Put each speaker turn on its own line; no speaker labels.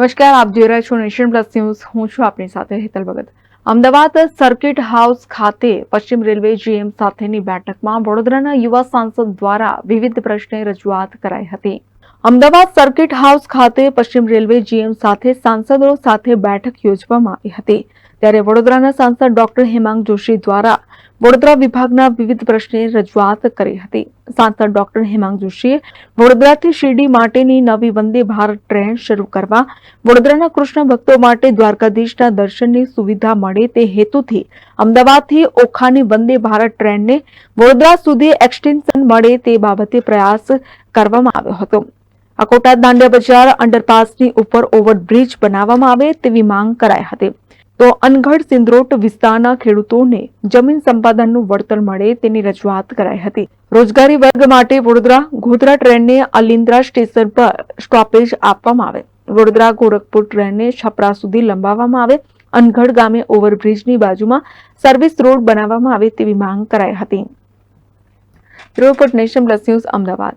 નમસ્કાર, આપ જોઈ રહ્યા છો નેશન પ્લસ ન્યૂઝ. હું છું આપની સાથે હેતલ ભગત. અમદાવાદ સર્કિટ હાઉસ ખાતે પશ્ચિમ રેલવે જીએમ સાથેની બેઠકમાં વડોદરાના યુવા સાંસદ દ્વારા વિવિધ પ્રશ્ને રજૂઆત કરાઈ હતી. અમદાવાદ સર્કિટ હાઉસ ખાતે પશ્ચિમ રેલવે જીએમ સાથે સાંસદો સાથે બેઠક યોજવામાં આવી હતી. ત્યારે વડોદરાના સાંસદ ડોક્ટર હેમાંગ જોશી દ્વારા વડોદરા વિભાગના વિવિધ પ્રશ્ને રજૂઆત કરી હતી. સાંસદ ડોક્ટર હેમાંગ જોશીએ વડોદરાથી શિરડી માટેની નવી વંદે ભારત ટ્રેન શરૂ કરવા, વડોદરાના કૃષ્ણ ભક્તો માટે દ્વારકાધીશના દર્શનની સુવિધા મળે તે હેતુથી અમદાવાદથી ઓખાની વંદે ભારત ટ્રેનને વડોદરા સુધી એક્સટેન્શન મળે તે બાબતે પ્રયાસ કરવામાં આવ્યો હતો. અકોટા દાંડિયા બજાર અંડરપાસની ઉપર ઓવરબ્રિજ બનાવવામાં આવે તેવી માંગ કરાઈ હતી. તો અનગઢ સિંદ્રોટ વિસ્તારના ખેડૂતોને જમીન સંપાદનનું વળતર મળે તેની રજૂઆત કરાઈ હતી. રોજગારી વર્ગ માટે વડોદરા ગોધરા ટ્રેનને અલિન્દ્રા સ્ટેશન પર સ્ટોપેજ આપવામાં આવે. વડોદરા ગોરખપુર ટ્રેનને છપરા સુધી લંબાવવામાં આવે. અનગઢ ગામે ઓવરબ્રિજની બાજુમાં સર્વિસ રોડ બનાવવામાં આવે તેવી માંગ કરાઈ હતી. Report nation plus news Ahmedabad.